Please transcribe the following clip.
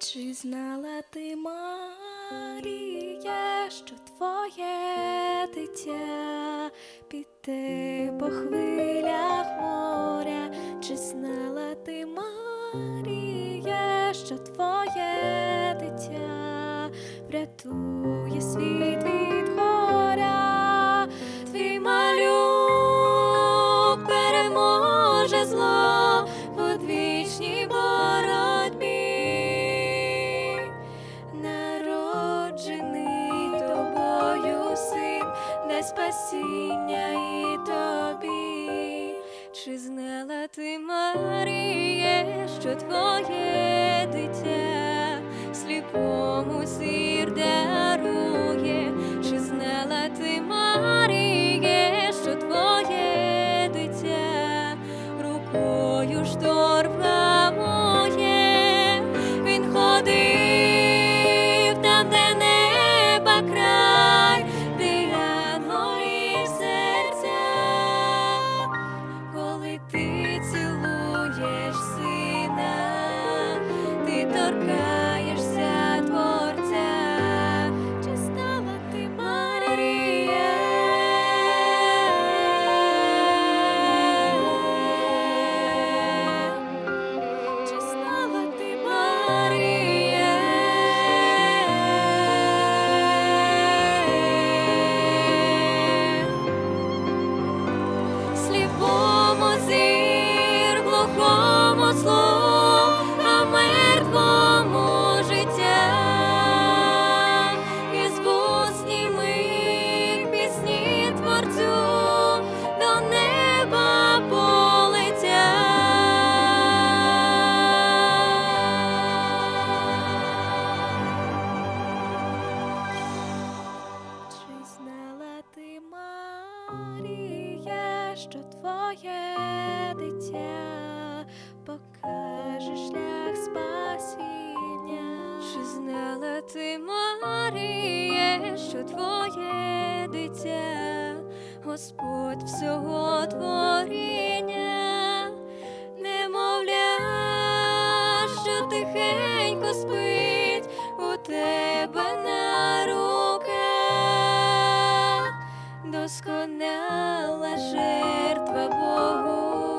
Чи знала ти, Марія, що твоє дитя піде по хвилях моря? Чи знала ти, Марія, що твоє дитя врятує світ спасіння і тобі. Чи знала ти, Маріє, що твоє дитя сліпому зір дарує? Чи знала ти, Маріє, що твоє дитя рукою шторм ти що твоє дитя покаже шлях спасіння? Чи знала ти, Марія, що твоє дитя, Господь всього творіння, немовля, що тихенько спить у тебе досконала жертва Богу